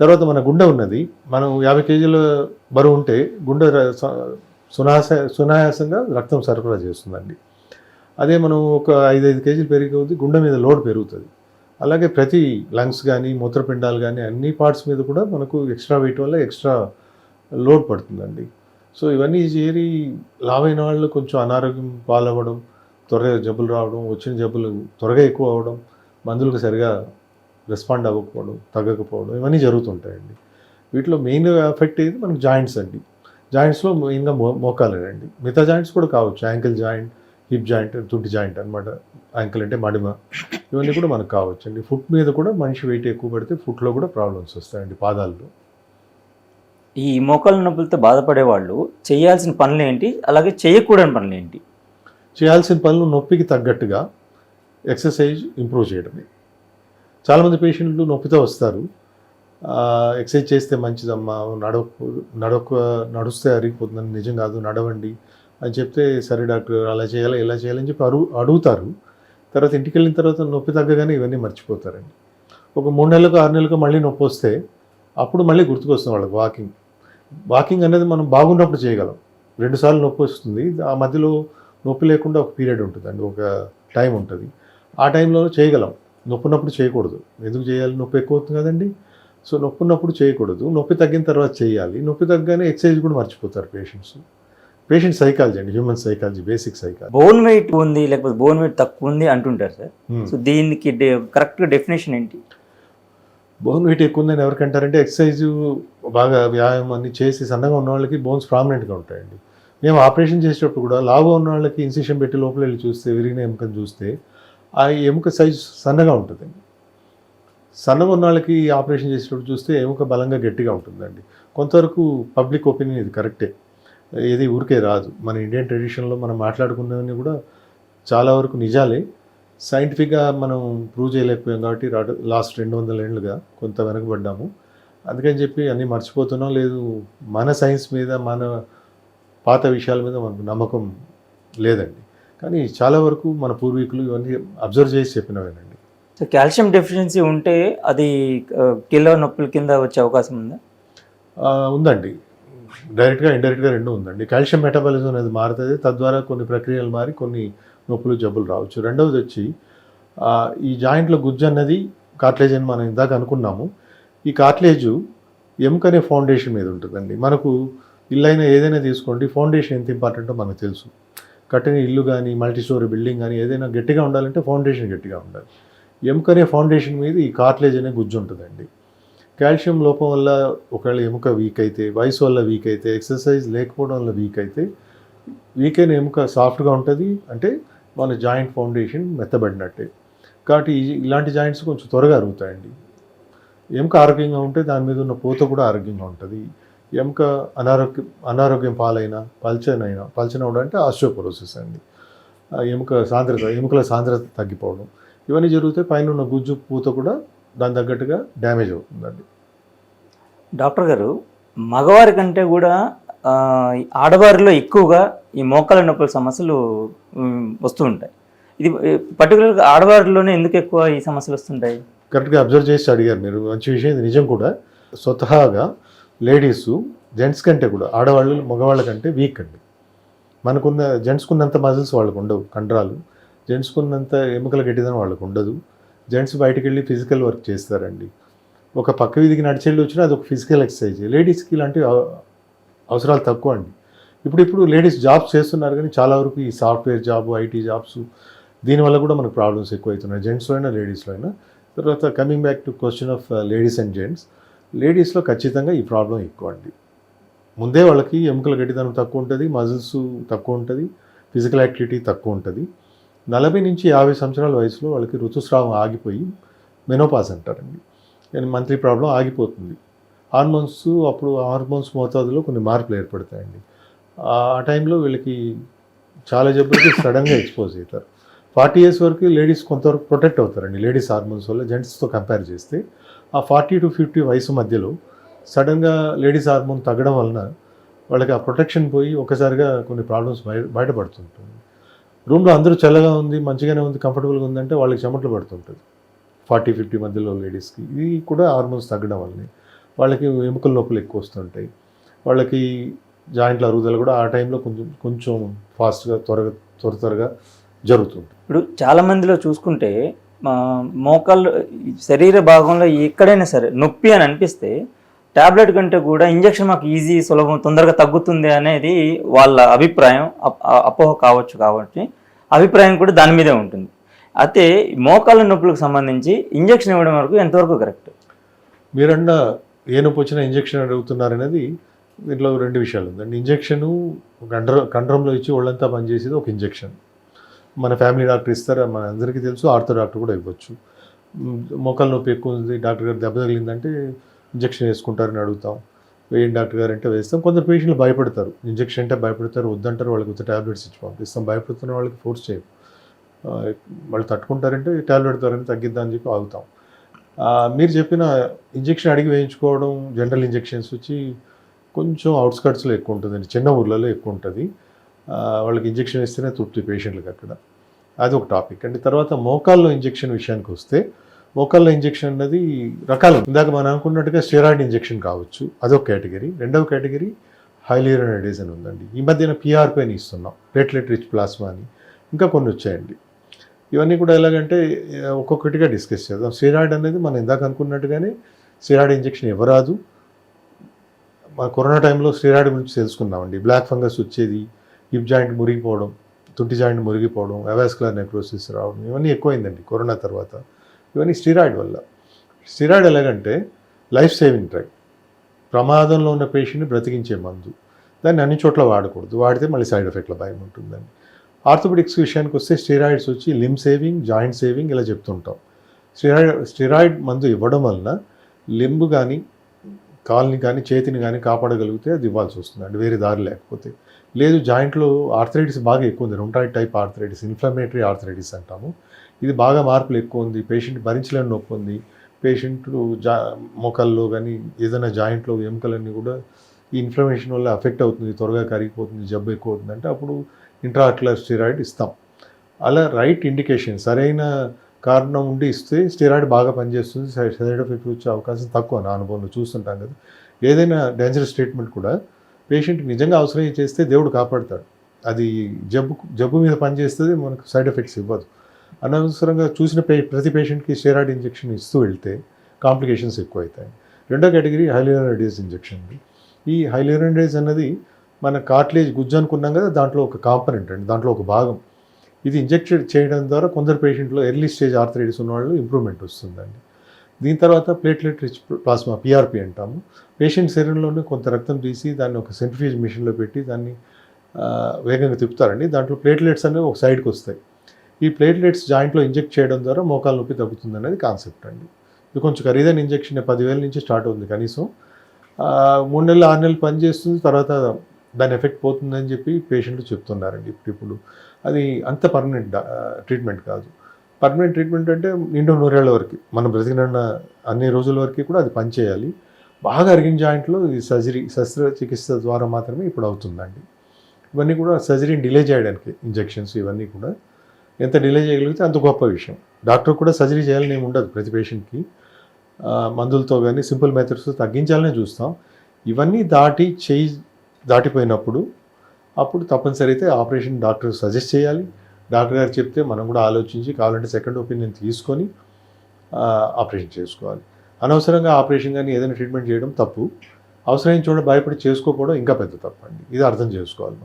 తర్వాత మన గుండె ఉన్నది. మనం యాభై కేజీల బరువు ఉంటే గుండె స- సునాస సునాయాసంగా రక్తం సరఫరా చేస్తుందండి. అదే మనం ఒక ఐదు ఐదు కేజీలు పెరిగిపోతుంది గుండె మీద లోడ్ పెరుగుతుంది. అలాగే ప్రతి లంగ్స్ కానీ మూత్రపిండాలు కానీ అన్ని పార్ట్స్ మీద కూడా మనకు ఎక్స్ట్రా వెయిట్ వల్ల ఎక్స్ట్రా లోడ్ పడుతుందండి. సో ఇవన్నీ చేరి లావైన వాళ్ళు కొంచెం అనారోగ్యం పాలవ్వడం త్వరగా జబ్బులు రావడం వచ్చిన జబ్బులు త్వరగా ఎక్కువ అవ్వడం మందులకు సరిగా రెస్పాండ్ అవ్వకపోవడం తగ్గకపోవడం ఇవన్నీ జరుగుతుంటాయండి. వీటిలో మెయిన్ ఎఫెక్ట్ అయ్యేది మనకు జాయింట్స్ అండి. జాయింట్స్లో మెయిన్గా మో మోకాలేనండి మిగతా జాయింట్స్ కూడా కావచ్చు. యాంకిల్ జాయింట్ హిప్ జాయింట్ తుంటి జాయింట్ అనమాట యాంకిల్ అంటే మడిమ. ఇవన్నీ కూడా మనకు కావచ్చు అండి ఫుట్ మీద కూడా మనిషి వెయిట్ ఎక్కువ పడితే ఫుట్లో కూడా ప్రాబ్లమ్స్ వస్తాయండి పాదాల్లో. ఈ మోకాళ్ళ నొప్పులతో బాధపడే వాళ్ళు చేయాల్సిన పనులు ఏంటి? అలాగే చేయకూడని పనులు ఏంటి? చేయాల్సిన పనులు నొప్పికి తగ్గట్టుగా ఎక్సర్సైజ్ ఇంప్రూవ్ చేయడమే. చాలామంది పేషెంట్లు నొప్పితో వస్తారు. ఎక్సర్సైజ్ చేస్తే మంచిదమ్మా నడవ నడక నడుస్తే అరిగిపోతుందని నిజం కాదు నడవండి అని చెప్తే సరే డాక్టర్ అలా చేయాలి ఇలా చేయాలి అని చెప్పి అడుగు అడుగుతారు. తర్వాత ఇంటికి వెళ్ళిన తర్వాత నొప్పి తగ్గగానే ఇవన్నీ మర్చిపోతారండి. ఒక మూడు నెలలకు ఆరు నెలలకు మళ్ళీ నొప్పి వస్తే అప్పుడు మళ్ళీ గుర్తుకొస్తుంది వాళ్ళకి వాకింగ్. వాకింగ్ అనేది మనం బాగున్నప్పుడు చేయగలం. రెండుసార్లు నొప్పి వస్తుంది. ఆ మధ్యలో నొప్పి లేకుండా ఒక పీరియడ్ ఉంటుందండి ఒక టైం ఉంటుంది. ఆ టైంలో చేయగలం. నొప్పి ఉన్నప్పుడు చేయకూడదు. ఎందుకు చేయాలి? నొప్పి ఎక్కువ అవుతుంది కదండి. సో నొప్పి ఉన్నప్పుడు చేయకూడదు. నొప్పి తగ్గిన తర్వాత చేయాలి. నొప్పి తగ్గగానే ఎక్సర్సైజ్ కూడా మర్చిపోతారు పేషెంట్స్. పేషెంట్ సైకాలజీ అండి. Human psychology basic psychology. Bone weight ఉంది లేకపోతే బోన్ వెయిట్ తక్కువ ఉంది అంటుంటారు సార్. సో దీనికి కరెక్ట్ డెఫినేషన్ ఏంటి? బోన్ వెయిట్ ఎక్కువ ఉందని ఎవరికంటారంటే ఎక్సర్సైజ్ బాగా వ్యాయామం అన్ని చేసి సన్నగా ఉన్న వాళ్ళకి బోన్స్ ప్రామినెంట్గా ఉంటాయండి. మేము ఆపరేషన్ చేసేటప్పుడు కూడా లావుగా ఉన్న వాళ్ళకి ఇన్సిషన్ పెట్టి లోపల వెళ్ళి చూస్తే విరిగిన ఎముకను చూస్తే ఆ ఎముక సైజ్ సన్నగా ఉంటుందండి. సన్నగా ఉన్న వాళ్ళకి ఆపరేషన్ చేసేటప్పుడు చూస్తే ఎముక బలంగా గట్టిగా ఉంటుందండి. కొంతవరకు పబ్లిక్ ఒపీనియన్ ఇది కరెక్టే. ఏది ఊరికే రాదు. మన ఇండియన్ ట్రెడిషన్లో మనం మాట్లాడుకున్నవన్నీ కూడా చాలా వరకు నిజాలే. సైంటిఫిక్గా మనం ప్రూవ్ చేయలేకపోయాం కాబట్టి లాస్ట్ రెండు వందల ఏళ్ళుగా కొంత వెనకబడ్డాము. అందుకని చెప్పి అన్నీ మర్చిపోతున్నాం లేదు మన సైన్స్ మీద మన పాత విషయాల మీద మనకు నమ్మకం లేదండి. కానీ చాలా వరకు మన పూర్వీకులు ఇవన్నీ అబ్జర్వ్ చేసి చెప్పినవేనండి. సో కాల్షియం డెఫిషియన్సీ ఉంటే అది కిలో నొప్పుల కింద వచ్చే అవకాశం ఉందా? ఉందండి. డైరెక్ట్గా ఇండైరెక్ట్గా రెండు ఉందండి. కాల్షియం మెటాబాలిజం అనేది మారుతుంది. తద్వారా కొన్ని ప్రక్రియలు మారి కొన్ని నొప్పులు జబ్బులు రావచ్చు. రెండవది వచ్చి ఈ జాయింట్లో గుజ్జు అన్నది కార్ట్లేజ్ అని మనం ఇందాక అనుకున్నాము. ఈ కార్ట్లేజు ఎముక అనే ఫౌండేషన్ మీద ఉంటుందండి. మనకు ఇల్లు అయినా ఏదైనా తీసుకోండి. ఫౌండేషన్ ఎంత ఇంపార్టెంటో మనకు తెలుసు. కట్టిన ఇల్లు కానీ మల్టీ స్టోరీ బిల్డింగ్ కానీ ఏదైనా గట్టిగా ఉండాలంటే ఫౌండేషన్ గట్టిగా ఉండాలి. ఎముక అనే ఫౌండేషన్ మీద ఈ కార్ట్లేజ్ అనే గుజ్జు ఉంటుందండి. కాల్షియం లోపం వల్ల ఒకవేళ ఎముక వీక్ అయితే వయసు వల్ల వీక్ అయితే ఎక్సర్సైజ్ లేకపోవడం వల్ల వీక్ అయితే వీక్ అయిన ఎముక సాఫ్ట్గా ఉంటుంది అంటే మన జాయింట్ ఫౌండేషన్ మెత్తబడినట్టే. కాబట్టి ఇలాంటి జాయింట్స్ కొంచెం త్వరగా అరుగుతాయండి. ఎముక ఆరోగ్యంగా ఉంటే దాని మీద ఉన్న పూత కూడా ఆరోగ్యంగా ఉంటుంది. ఎముక అనారోగ్యం అనారోగ్యం పాలైన పల్చనైనా పల్చనవడం అంటే ఆస్ట్రోపోరోసిస్ అండి. ఎముక సాంద్రత ఎముకల సాంద్రత తగ్గిపోవడం. ఇవన్నీ జరిగితే పైన ఉన్న గుజ్జు పూత కూడా దాని తగ్గట్టుగా డ్యామేజ్ అవుతుందండి. డాక్టర్ గారు మగవారి కంటే కూడా ఆడవారిలో ఎక్కువగా ఈ మోకాల నొప్పుల సమస్యలు వస్తూ ఉంటాయి ఇది పర్టికులర్గా ఆడవారిలోనే ఎందుకు ఎక్కువ ఈ సమస్యలు వస్తుంటాయి? కరెక్ట్గా అబ్జర్వ్ చేసి అడిగారు మీరు. మంచి విషయం ఇది నిజం కూడా. స్వతహాగా లేడీసు జెంట్స్ కంటే కూడా ఆడవాళ్ళు మగవాళ్ళ కంటే వీక్ అండి. మనకున్న జెంట్స్కున్నంత మజిల్స్ వాళ్ళకు ఉండవు కండరాలు. జెంట్స్కున్నంత ఎముకల గట్టిదనం వాళ్ళకు ఉండదు. జెంట్స్ బయటికి వెళ్ళి ఫిజికల్ వర్క్ చేస్తారండి. ఒక పక్క వీధికి నడిచేళ్ళు వచ్చినా అది ఒక ఫిజికల్ ఎక్సర్సైజ్ లేడీస్కి ఇలాంటి అవసరాలు తక్కువ అండి. ఇప్పుడు ఇప్పుడు లేడీస్ జాబ్స్ చేస్తున్నారు కానీ చాలా వరకు ఈ సాఫ్ట్వేర్ జాబ్ ఐటీ జాబ్స్ దీనివల్ల కూడా మనకు ప్రాబ్లమ్స్ ఎక్కువ అవుతున్నాయి జెంట్స్లో అయినా లేడీస్లో అయినా. తర్వాత coming back to question of ladies and gents లేడీస్లో ఖచ్చితంగా ఈ ప్రాబ్లం ఎక్కువ అండి. ముందే వాళ్ళకి ఎముకల గట్టిదనం తక్కువ ఉంటుంది మజిల్స్ తక్కువ ఉంటుంది ఫిజికల్ యాక్టివిటీ తక్కువ ఉంటుంది. నలభై నుంచి యాభై సంవత్సరాల వయసులో వాళ్ళకి ఋతుస్రావం ఆగిపోయి మెనోపాస్ అంటారండి. కానీ మంత్లీ ప్రాబ్లం ఆగిపోతుంది. హార్మోన్స్ అప్పుడు హార్మోన్స్ మోతాదులో కొన్ని మార్పులు ఏర్పడతాయండి. ఆ టైంలో వీళ్ళకి చాలా జబ్బులకి సడన్గా ఎక్స్పోజ్ అవుతారు. ఫార్టీ ఇయర్స్ వరకు లేడీస్ కొంతవరకు ప్రొటెక్ట్ అవుతారండి. లేడీస్ హార్మోన్స్ వల్ల జెంట్స్తో కంపేర్ చేస్తే ఆ ఫార్టీ టు ఫిఫ్టీ వయసు మధ్యలో సడన్గా లేడీస్ హార్మోన్ తగ్గడం వలన వాళ్ళకి ఆ ప్రొటెక్షన్ పోయి ఒకసారిగా కొన్ని ప్రాబ్లమ్స్ బయ బయటపడుతుంటుంది. రూమ్లో అందరూ చల్లగా ఉంది మంచిగానే ఉంది కంఫర్టబుల్గా ఉందంటే వాళ్ళకి చెమటలు పడుతుంటుంది ఫార్టీ ఫిఫ్టీ మధ్యలో లేడీస్కి. ఇది కూడా హార్మోన్స్ తగ్గడం వల్లనే వాళ్ళకి ఎముకల నొప్పులు ఎక్కువ వస్తుంటాయి. వాళ్ళకి జాయింట్ల అరుగుదల కూడా ఆ టైంలో కొంచెం కొంచెం ఫాస్ట్గా త్వరగా త్వర త్వరగా జరుగుతుంది ఇప్పుడు చాలామందిలో చూసుకుంటే మోకాళ్ళు శరీర భాగంలో ఎక్కడైనా సరే నొప్పి అని అనిపిస్తే టాబ్లెట్ కంటే కూడా ఇంజెక్షన్ మాకు ఈజీ సులభం తొందరగా తగ్గుతుంది అనేది వాళ్ళ అభిప్రాయం. అప్- అపోహ కావచ్చు కాబట్టి అభిప్రాయం కూడా దాని మీదే ఉంటుంది. అయితే మోకాళ్ళ నొప్పులకు సంబంధించి ఇంజెక్షన్ ఇవ్వడం వరకు ఎంతవరకు కరెక్ట్? మీరన్నా ఏ నొప్పి వచ్చినా ఇంజెక్షన్ అడుగుతున్నారు అనేది దీంట్లో రెండు విషయాలు ఉందండి ఇంజక్షను కండ్ర కండ్రంలో ఇచ్చి ఒళ్ళంతా పనిచేసేది ఒక ఇంజెక్షన్. మన ఫ్యామిలీ డాక్టర్ ఇస్తారు? మన అందరికీ తెలుసు. ఆర్థో డాక్టర్ కూడా ఇవ్వచ్చు. మ్, మోకాలు నొప్పి ఎక్కువ ఉంది డాక్టర్ గారు దెబ్బ తగిలిందంటే ఇంజెక్షన్ వేసుకుంటారని అడుగుతాం. వేయండి డాక్టర్ గారు అంటే వేస్తాం. కొందరు పేషెంట్లు భయపడతారు. ఇంజక్షన్ అంటే భయపడతారు వద్దంటారు వాళ్ళకి కొంత టాబ్లెట్స్ ఇచ్చి పంపిస్తాం. భయపడుతున్న వాళ్ళకి ఫోర్స్ చేయం వాళ్ళు తట్టుకుంటారంటే టాబ్లెట్ ద్వారా తగ్గిద్దాం అని చెప్పి ఆగుతాం. మీరు చెప్పిన ఇంజెక్షన్ అడిగి వేయించుకోవడం జనరల్ ఇంజెక్షన్స్ వచ్చి కొంచెం అవుట్స్కట్స్లో ఎక్కువ ఉంటుందండి. చిన్న ఊర్లలో ఎక్కువ ఉంటుంది. వాళ్ళకి ఇంజెక్షన్ ఇస్తేనే తృప్తి పేషెంట్లకు అక్కడ. అది ఒక టాపిక్. అండి తర్వాత మోకాల్లో ఇంజెక్షన్ విషయానికి వస్తే మోకాల్లో ఇంజెక్షన్ అన్నది రకాలు. ఇందాక మనం అనుకున్నట్టుగా స్టెరాయిడ్ ఇంజెక్షన్ కావచ్చు. అదొక కేటగిరీ. రెండవ కేటగిరీ హైలియరనైడేస్ అని ఉందండి. ఈ మధ్యన పిఆర్పి అని ఇస్తున్నాం. ప్లేట్లెట్ రిచ్ ప్లాస్మా అని. ఇంకా కొన్ని వచ్చాయండి. ఇవన్నీ కూడా ఎలాగంటే ఒక్కొక్కటిగా డిస్కస్ చేద్దాం. స్టెరాయిడ్ అనేది మనం ఇందాక అనుకున్నట్టుగానే స్టెరాయిడ్ ఇంజెక్షన్ ఇవ్వరాదు. మా కరోనా టైంలో స్టెరాయిడ్ గురించి తెలుసుకున్నామండి బ్లాక్ ఫంగస్ వచ్చేది హిప్ జాయింట్ మురిగిపోవడం తుంటి జాయింట్ మురిగిపోవడం అవాస్కులర్ నెక్రోసిస్ రావడం ఇవన్నీ ఎక్కువైందండి కరోనా తర్వాత. ఇవన్నీ స్టిరాయిడ్ వల్ల. స్టిరాయిడ్ ఎలాగంటే లైఫ్ సేవింగ్ డ్రగ్. ప్రమాదంలో ఉన్న పేషెంట్ని బ్రతికించే మందు. దాన్ని అన్ని చోట్ల వాడకూడదు. వాడితే మళ్ళీ సైడ్ ఎఫెక్ట్ల భయం ఉంటుందండి. ఆర్థోపెడిక్స్ విషయానికి వస్తే స్టిరాయిడ్స్ వచ్చి లిమ్ సేవింగ్ జాయింట్ సేవింగ్ ఇలా చెప్తుంటాం. స్టిరాయిడ్ స్టిరాయిడ్ మందు ఇవ్వడం వలన లింబు కానీ కాల్ని కానీ చేతిని కానీ కాపాడగలిగితే అది ఇవ్వాల్సి వస్తుంది అంటే వేరే దారి లేకపోతే. లేదు జాయింట్లో ఆర్థరైటిస్ బాగా ఎక్కువ ఉంది. Rheumatoid type arthritis inflammatory arthritis అంటాము. ఇది బాగా మార్పులు ఎక్కువ ఉంది. పేషెంట్ భరించలేని నొప్పి ఉంది. పేషెంట్ జా మొక్కల్లో కానీ ఏదైనా జాయింట్లో ఎముకలన్నీ కూడా ఈ ఇన్ఫ్లమేషన్ వల్ల అఫెక్ట్ అవుతుంది త్వరగా కరిగిపోతుంది జబ్బు ఎక్కువ అవుతుంది అంటే అప్పుడు ఇంట్రాక్యులర్ స్టెరాయిడ్ ఇస్తాం. అలా రైట్ ఇండికేషన్ సరైన కారణం ఉండి ఇస్తే స్టెరాయిడ్ బాగా పనిచేస్తుంది. సైడ్ ఎఫెక్ట్ వచ్చే అవకాశం తక్కువ నా అనుభవంలో చూస్తుంటాం కదా. ఏదైనా డేంజరస్ ట్రీట్మెంట్ కూడా పేషెంట్ నిజంగా అవసరం చేస్తే దేవుడు కాపాడతాడు. అది జబ్బు జబ్బు మీద పనిచేస్తుంది మనకు సైడ్ ఎఫెక్ట్స్ ఇవ్వదు. అనవసరంగా చూసిన పే ప్రతి పేషెంట్కి స్టెరాయిడ్ ఇంజెక్షన్ ఇస్తూ వెళ్తే కాంప్లికేషన్స్ ఎక్కువ అవుతాయి రెండో కేటగిరీ హైలియరైడేస్ ఇంజెక్షన్. ఈ హైలియరైడేస్ అన్నది మన కార్ట్లేజ్ గుజ్జు అనుకున్నాం కదా దాంట్లో ఒక కాంపనెంట్ అండి దాంట్లో ఒక భాగం. ఇది ఇంజెక్ట్ చేయడం ద్వారా కొందరు పేషెంట్లో ఎర్లీ స్టేజ్ ఆర్థరైటిస్ ఉన్న వాళ్ళు ఇంప్రూవ్మెంట్ వస్తుందండి. దీని తర్వాత ప్లేట్లెట్ రిచ్ ప్లాస్మా పిఆర్పి అంటాము. పేషెంట్ శరీరంలోనే కొంత రక్తం తీసి దాన్ని ఒక సెంట్రిఫ్యూజ్ మిషన్లో పెట్టి దాన్ని వేగంగా తిప్పుతారండి. దాంట్లో ప్లేట్లెట్స్ అనేవి ఒక సైడ్కి వస్తాయి. ఈ ప్లేట్లెట్స్ జాయింట్లో ఇంజెక్ట్ చేయడం ద్వారా మోకాలు నొప్పి తగ్గుతుంది అనేది కాన్సెప్ట్ అండి. ఇది కొంచెం ఖరీదైన ఇంజెక్షన్ పదివేల నుంచి స్టార్ట్ అవుతుంది కనీసం. మూడు నెలలు ఆరు నెలలు పనిచేస్తుంది తర్వాత దాని ఎఫెక్ట్ పోతుందని చెప్పి పేషెంట్లు చెప్తున్నారండి. ఇప్పుడు ఇప్పుడు అది అంత పర్మనెంట్ ట్రీట్మెంట్ కాదు. పర్మనెంట్ ట్రీట్మెంట్ అంటే నిండు నూరేళ్ళ వరకు. మనం బ్రతికిన అన్ని రోజుల వరకు కూడా అది పనిచేయాలి. బాగా అరిగిన జాయింట్లో ఈ సర్జరీ శస్త్రచికిత్స ద్వారా మాత్రమే ఇప్పుడు అవుతుందండి. ఇవన్నీ కూడా సర్జరీని డిలే చేయడానికి ఇంజెక్షన్స్ ఇవన్నీ కూడా. ఎంత డిలే చేయగలిగితే అంత గొప్ప విషయం. డాక్టర్ కూడా సర్జరీ చేయాలని ఏమి ఉండదు ప్రతి పేషెంట్కి. మందులతో కానీ సింపుల్ మెథడ్స్ తగ్గించాలనే చూస్తాం. ఇవన్నీ దాటి చేయి దాటిపోయినప్పుడు అప్పుడు తప్పనిసరి అయితే ఆపరేషన్ డాక్టర్ సజెస్ట్ చేయాలి. డాక్టర్ గారు చెప్తే మనం కూడా ఆలోచించి కావాలంటే సెకండ్ ఒపీనియన్ తీసుకొని ఆపరేషన్ చేసుకోవాలి. అనవసరంగా ఆపరేషన్ కానీ ఏదైనా ట్రీట్మెంట్ చేయడం తప్పు. అవసరం చూడ భయపడి చేసుకోకపోవడం ఇంకా పెద్ద తప్పు అండి ఇది అర్థం చేసుకోవాలి మనం.